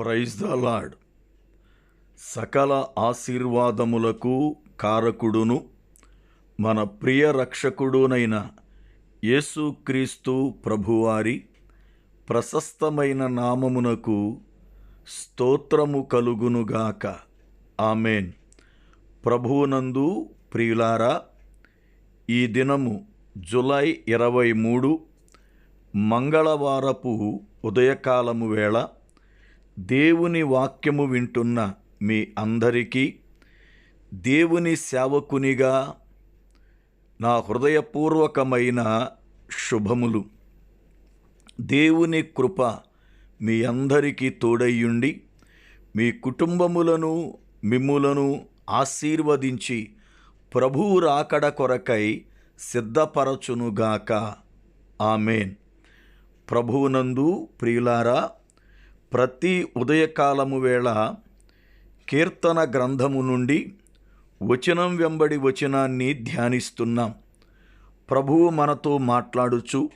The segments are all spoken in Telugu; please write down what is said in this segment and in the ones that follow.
ప్రైజ్ ద లార్డ్ సకల ఆశీర్వాదములకు కారకుడును మన ప్రియ రక్షకుడునైన యేసుక్రీస్తు ప్రభువారి ప్రశస్తమైన నామమునకు స్తోత్రము కలుగునుగాక ఆమెన్. ప్రభువునందు ప్రియులారా ఈ దినము జులై ఇరవై మూడు మంగళవారపు ఉదయకాలము వేళ దేవుని వాక్యము వింటున్న మీ అందరికీ దేవుని సేవకునిగా నా హృదయపూర్వకమైన శుభములు. దేవుని కృప మీ అందరికీ తోడయ్యుండి మీ కుటుంబములను మిమ్ములను ఆశీర్వదించి ప్రభువు రాకడ కొరకై సిద్ధపరచునుగాక. ఆమెన్. ప్రభువునందు ప్రియులారా ప్రతి ఉదయకాలము వేళ కీర్తన గ్రంథము నుండి వచనం వెంబడి వచనాన్ని ధ్యానిస్తున్నాం. ప్రభువు మనతో మాట్లాడుచు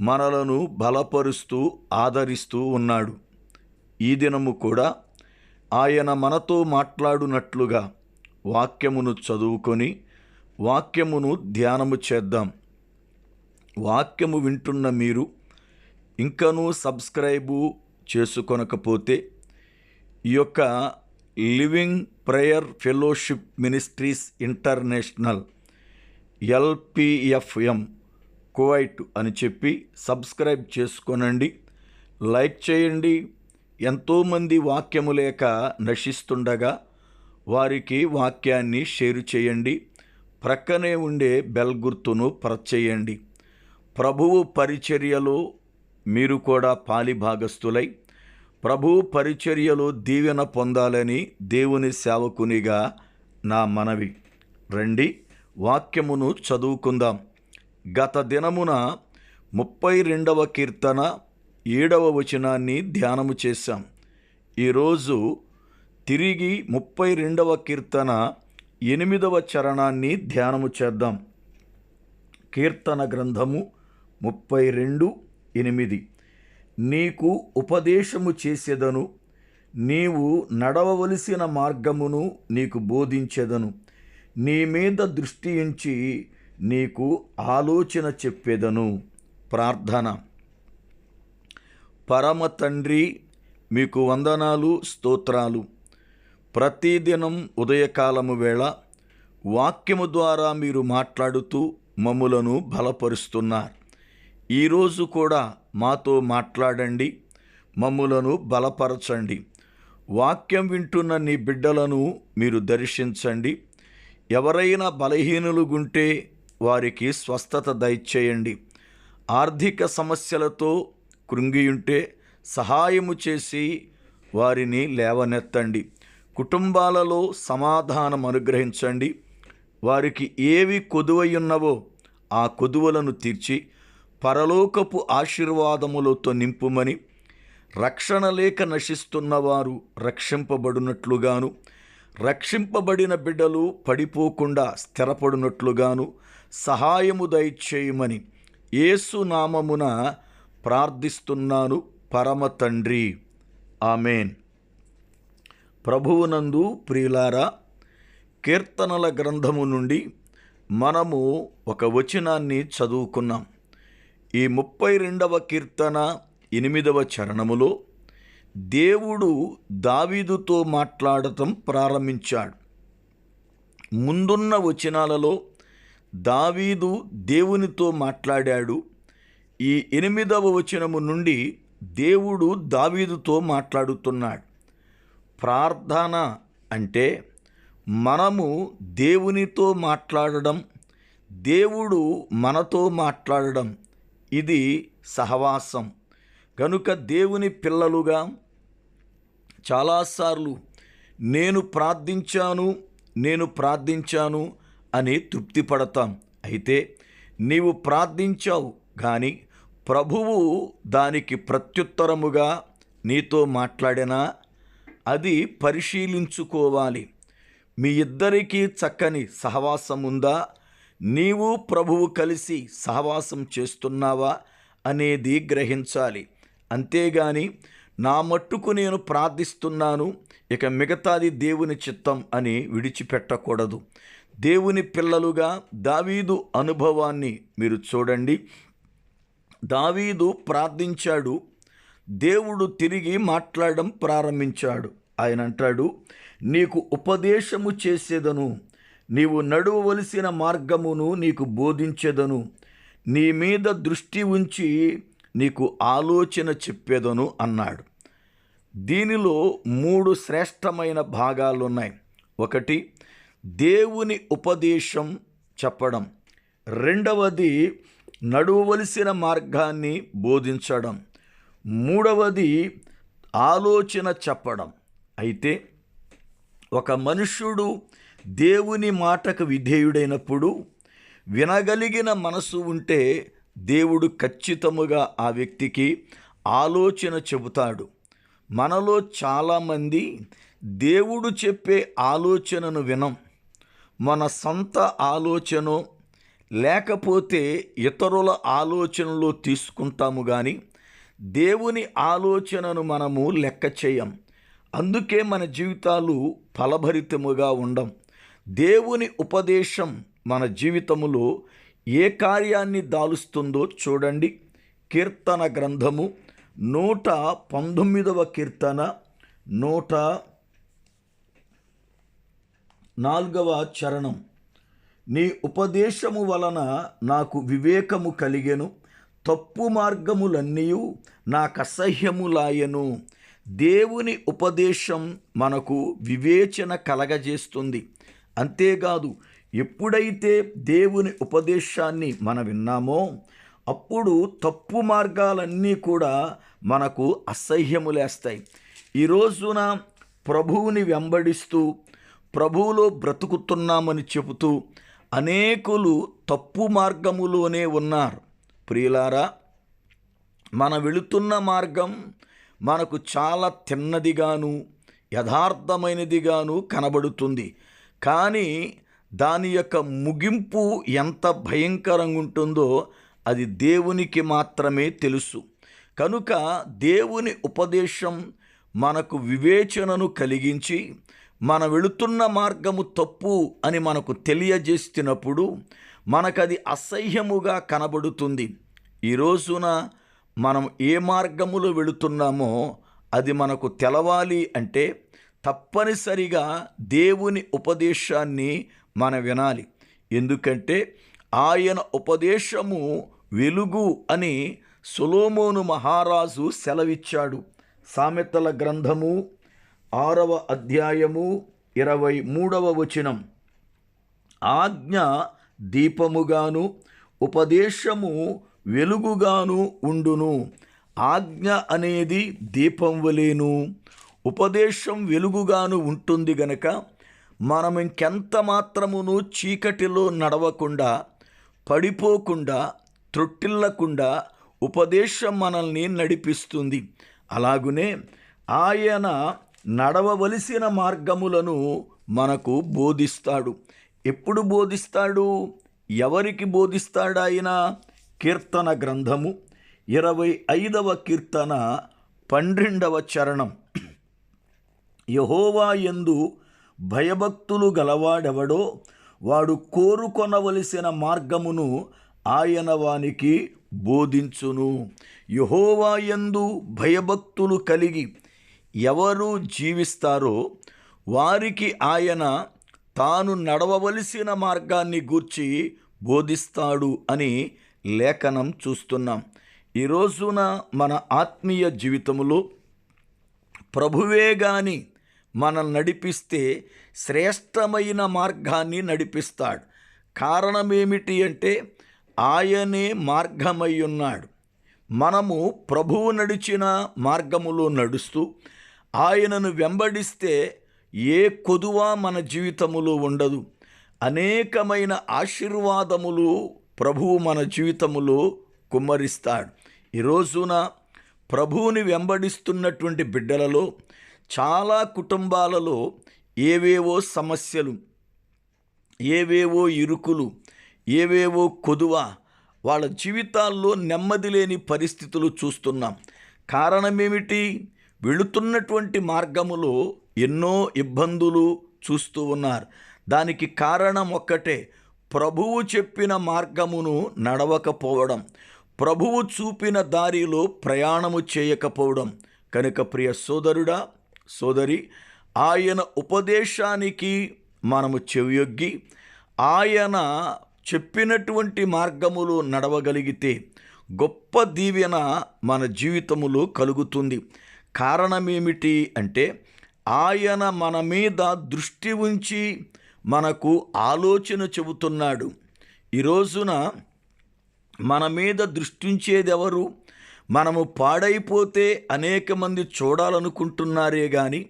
మనలను బలపరుస్తూ ఆదరిస్తూ ఉన్నాడు. ఈ దినము కూడా ఆయన మనతో మాట్లాడునట్లుగా వాక్యమును చదువుకొని వాక్యమును ధ్యానము చేద్దాం. వాక్యము వింటున్న మీరు ఇంకనూ సబ్స్క్రైబు చేసుకొనకపోతే ఈ యొక్క living prayer fellowship ministries international LPFM Kuwait అని చెప్పి సబ్స్క్రైబ్ చేసుకోనండి. లైక్ చేయండి. ఎంతోమంది వాక్యము లేక నశిస్తుండగా వారికి వాక్యాన్ని షేర్ చేయండి. ప్రక్కనే ఉండే బెల్ గుర్తును ప్రచేయండి ప్రభువు పరిచర్యలో మీరు కూడా పాలిభాగస్తులై ప్రభు పరిచర్యలో దీవెన పొందాలని దేవుని సేవకునిగా నా మనవి. రండి వాక్యమును చదువుకుందాం. గత దినమున ముప్పై రెండవ కీర్తన ఏడవ వచనాన్ని ధ్యానము చేశాం. ఈరోజు తిరిగి ముప్పై రెండవ కీర్తన ఎనిమిదవ చరణాన్ని ధ్యానము చేద్దాం. కీర్తన గ్రంథము ముప్పై రెండు ఎనిమిది. నీకు ఉపదేశము చేసేదను నీవు నడవవలసిన మార్గమును నీకు బోధించెదను. నీ మీద దృష్టి ఉంచి నీకు ఆలోచన చెప్పేదను. ప్రార్థన. పరమ తండ్రి మీకు వందనాలు స్తోత్రాలు. ప్రతిదినం ఉదయకాలము వేళ వాక్యము ద్వారా మీరు మాట్లాడుతూ మమ్ములను బలపరుస్తున్నారు. ఈరోజు కూడా మాతో మాట్లాడండి మమ్ములను బలపరచండి. వాక్యం వింటున్న నీ బిడ్డలను మీరు దర్శించండి. ఎవరైనా బలహీనులుగుంటే వారికి స్వస్థత దయచేయండి. ఆర్థిక సమస్యలతో కృంగియుంటే సహాయము చేసి వారిని లేవనెత్తండి. కుటుంబాలలో సమాధానం అనుగ్రహించండి. వారికి ఏవి కొదువయున్నవో ఆ కొదువలను తీర్చి పరలోకపు ఆశీర్వాదములతో నింపుమని రక్షణ లేక నశిస్తున్నవారు రక్షింపబడినట్లుగాను రక్షింపబడిన బిడ్డలు పడిపోకుండా స్థిరపడినట్లుగాను సహాయము దయచేయమని యేసు నామమున ప్రార్థిస్తున్నాను పరమ తండ్రి. ఆమెన్. ప్రభువునందు ప్రియులారా కీర్తనల గ్రంథము నుండి మనము ఒక వచనాన్ని చదువుకున్నాం. ఈ ముప్పై రెండవ కీర్తన ఎనిమిదవ చరణములో దేవుడు దావీదుతో మాట్లాడటం ప్రారంభించాడు. ముందున్న వచనాలలో దావీదు దేవునితో మాట్లాడాడు. ఈ ఎనిమిదవ వచనము నుండి దేవుడు దావీదుతో మాట్లాడుతున్నాడు. ప్రార్థన అంటే మనము దేవునితో మాట్లాడడం దేవుడు మనతో మాట్లాడడం ఇది సహవాసం. కనుక దేవుని పిల్లలుగా చాలాసార్లు నేను ప్రార్థించాను నేను ప్రార్థించాను అని తృప్తి పడతాం అయితే నీవు ప్రార్థించావు కానీ ప్రభువు దానికి ప్రత్యుత్తరముగా నీతో మాట్లాడినా అది పరిశీలించుకోవాలి. మీ ఇద్దరికీ చక్కని సహవాసం ఉందా నీవు ప్రభువు కలిసి సహవాసం చేస్తున్నావా అనేది గ్రహించాలి. అంతేగాని నా మట్టుకు నేను ప్రార్థిస్తున్నాను ఇక మిగతాది దేవుని చిత్తం అని విడిచిపెట్టకూడదు. దేవుని పిల్లలుగా దావీదు అనుభవాన్ని మీరు చూడండి. దావీదు ప్రార్థించాడు దేవుడు తిరిగి మాట్లాడడం ప్రారంభించాడు. ఆయన అంటాడు నీకు ఉపదేశము చేసేదను నీవు నడువవలసిన మార్గమును నీకు బోధించేదను. నీ మీద దృష్టి ఉంచి నీకు ఆలోచన చెప్పేదను అన్నాడు. దీనిలో మూడు శ్రేష్టమైన భాగాలు ఉన్నాయి ఒకటి దేవుని ఉపదేశం చెప్పడం. రెండవది నడువవలసిన మార్గాన్ని బోధించడం. మూడవది ఆలోచన చెప్పడం. అయితే ఒక మనుష్యుడు దేవుని మాటకు విధేయుడైనప్పుడు వినగలిగిన మనసు ఉంటే దేవుడు ఖచ్చితముగా ఆ వ్యక్తికి ఆలోచన చెబుతాడు. మనలో చాలామంది దేవుడు చెప్పే ఆలోచనను వినం. మన సొంత ఆలోచన లేకపోతే ఇతరుల ఆలోచనలో తీసుకుంటాము కానీ దేవుని ఆలోచనను మనము లెక్క చేయం. అందుకే మన జీవితాలు ఫలభరితముగా ఉండం. దేవుని ఉపదేశం మన జీవితములో ఏ కార్యాన్ని దాలుస్తుందో చూడండి. కీర్తన గ్రంథము నూట పంతొమ్మిదవ కీర్తన నూట నాలుగవ చరణం. నీ ఉపదేశము వలన నాకు వివేకము కలిగెను తప్పు మార్గములన్నీ నాకు అసహ్యములాయను. దేవుని ఉపదేశం మనకు వివేచన కలగజేస్తుంది. అంతేకాదు ఎప్పుడైతే దేవుని ఉపదేశాన్ని మనం విన్నామో అప్పుడు తప్పు మార్గాలన్నీ కూడా మనకు అసహ్యములేస్తాయి ఈ రోజున ప్రభువుని వెంబడిస్తూ ప్రభువులో బ్రతుకుతున్నామని చెబుతూ అనేకులు తప్పు మార్గములోనే ఉన్నారు. ప్రియులారా మనం వెళుతున్న మార్గం మనకు చాలా తిన్నదిగాను యథార్థమైనదిగాను కనబడుతుంది. కానీ దాని యొక్క ముగింపు ఎంత భయంకరంగా ఉంటుందో అది దేవునికి మాత్రమే తెలుసు. కనుక దేవుని ఉపదేశం మనకు వివేచనను కలిగించి మన వెళుతున్న మార్గము తప్పు అని మనకు తెలియజేస్తున్నప్పుడు మనకది అసహ్యముగా కనబడుతుంది. ఈ రోజున మనం ఏ మార్గములో వెళుతున్నామో అది మనకు తెలవాలి అంటే తప్పనిసరిగా దేవుని ఉపదేశాన్ని మన వినాలి. ఎందుకంటే ఆయన ఉపదేశము వెలుగు అని సొలోమోను మహారాజు సెలవిచ్చాడు. సామెతల గ్రంథము ఆరవ అధ్యాయము ఇరవై మూడవ వచనం. ఆజ్ఞ దీపముగాను ఉపదేశము వెలుగుగాను ఉండును. ఆజ్ఞ అనేది దీపం వలేను. ఉపదేశం వెలుగుగాను ఉంటుంది గనక మనం ఇంకెంత మాత్రమును చీకటిలో నడవకుండా పడిపోకుండా త్రొట్టిల్లకుండా ఉపదేశం మనల్ని నడిపిస్తుంది. అలాగునే ఆయన నడవవలసిన మార్గములను మనకు బోధిస్తాడు. ఎప్పుడు బోధిస్తాడు? ఎవరికి బోధిస్తాడు ఆయన? కీర్తన గ్రంథము ఇరవై ఐదవ కీర్తన పన్నెండవ చరణం. యహోవా ఎందు భయభక్తులు గలవాడెవడో వాడు కోరుకొనవలసిన మార్గమును ఆయన వానికి బోధించును. యహోవాయందు భయభక్తులు కలిగి ఎవరు జీవిస్తారో వారికి ఆయన తాను నడవవలసిన మార్గాన్ని గూర్చి బోధిస్తాడు అని లేఖనం చూస్తున్నాం. ఈ రోజున మన ఆత్మీయ జీవితంలో ప్రభువే గాని మనం నడిపిస్తే శ్రేష్టమైన మార్గాన్ని నడిపిస్తాడు. కారణమేమిటి అంటే ఆయనే మార్గమై ఉన్నాడు. మనము ప్రభువు నడిచిన మార్గములో నడుస్తూ ఆయనను వెంబడిస్తే ఏ కొదువ మన జీవితములో ఉండదు. అనేకమైన ఆశీర్వాదములు ప్రభువు మన జీవితములో కుమ్మరిస్తాడు. ఈరోజున ప్రభువుని వెంబడిస్తున్నటువంటి బిడ్డలలో చాలా కుటుంబాలలో ఏవేవో సమస్యలు ఏవేవో ఇరుకులు ఏవేవో కొదువ వాళ్ళ జీవితాల్లో నెమ్మది లేని పరిస్థితులు చూస్తున్నాం. కారణమేమిటి? వెళుతున్నటువంటి మార్గములో ఎన్నో ఇబ్బందులు చూస్తూ ఉన్నారు. దానికి కారణం ఒక్కటే ప్రభువు చెప్పిన మార్గమును నడవకపోవడం ప్రభువు చూపిన దారిలో ప్రయాణము చేయకపోవడం. కనుక ప్రియ సోదరుడా సోదరి ఆయన ఉపదేశానికి మనము చెవియొగ్గి ఆయన చెప్పినటువంటి మార్గములు నడవగలిగితే గొప్ప దీవెన మన జీవితములో కలుగుతుంది. కారణమేమిటి అంటే ఆయన మన మీద దృష్టి ఉంచి మనకు ఆలోచన చెబుతున్నాడు. ఈ రోజున మన మీద దృష్టించేది ఎవరు మనము పాడైపోతే అనేక మంది చూడాలనుకుంటున్నారే కానీ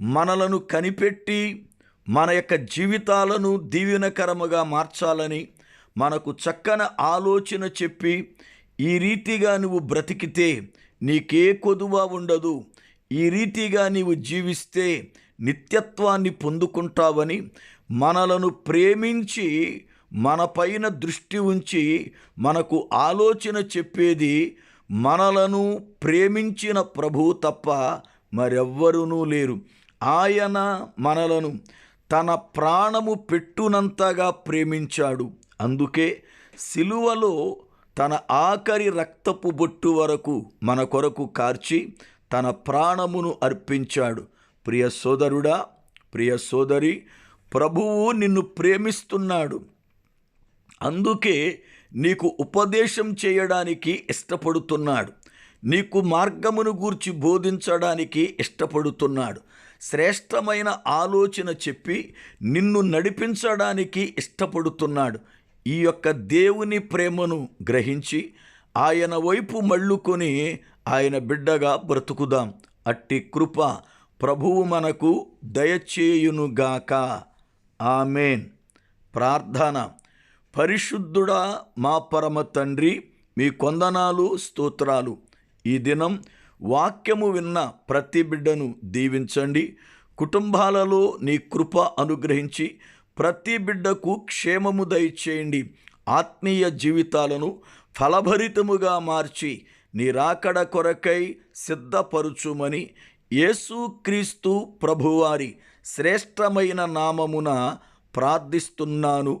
మనలను కనిపెట్టి మన యొక్క జీవితాలను దీవెనకరముగా మార్చాలని మనకు చక్కన ఆలోచన చెప్పి ఈ రీతిగా నువ్వు బ్రతికితే నీకే కొదువ ఉండదు. ఈ రీతిగా నీవు జీవిస్తే నిత్యత్వాన్ని పొందుకుంటావని మనలను ప్రేమించి మనపైన దృష్టి ఉంచి మనకు ఆలోచన చెప్పేది మనలను ప్రేమించిన ప్రభు తప్ప మరెవ్వరూ లేరు. ఆయన మనలను తన ప్రాణము పెట్టునంతగా ప్రేమించాడు. అందుకే సిలువలో తన ఆఖరి రక్తపు బొట్టు వరకు మన కొరకు కార్చి తన ప్రాణమును అర్పించాడు. ప్రియ సోదరుడా ప్రియ సోదరి ప్రభువు నిన్ను ప్రేమిస్తున్నాడు. అందుకే నీకు ఉపదేశం చేయడానికి ఇష్టపడుతున్నాడు. నీకు మార్గమును గూర్చి బోధించడానికి ఇష్టపడుతున్నాడు. శ్రేష్టమైన ఆలోచన చెప్పి నిన్ను నడిపించడానికి ఇష్టపడుతున్నాడు. ఈ యొక్క దేవుని ప్రేమను గ్రహించి ఆయన వైపు మళ్ళుకొని ఆయన బిడ్డగా బ్రతుకుదాం. అట్టి కృప ప్రభువు మనకు దయచేయునుగాక. ఆమెన్. ప్రార్థన. పరిశుద్ధుడా మా పరమ తండ్రి మీ కొందనాలు స్తోత్రాలు. ఈ దినం వాక్యము విన్న ప్రతి బిడ్డను దీవించండి. కుటుంబాలలో నీ కృప అనుగ్రహించి ప్రతి బిడ్డకు క్షేమము దయచేయండి. ఆత్మీయ జీవితాలను ఫలభరితముగా మార్చి నీ రాకడ కొరకై సిద్ధపరుచుమని యేసుక్రీస్తు ప్రభువారి శ్రేష్టమైన నామమున ప్రార్థిస్తున్నాను.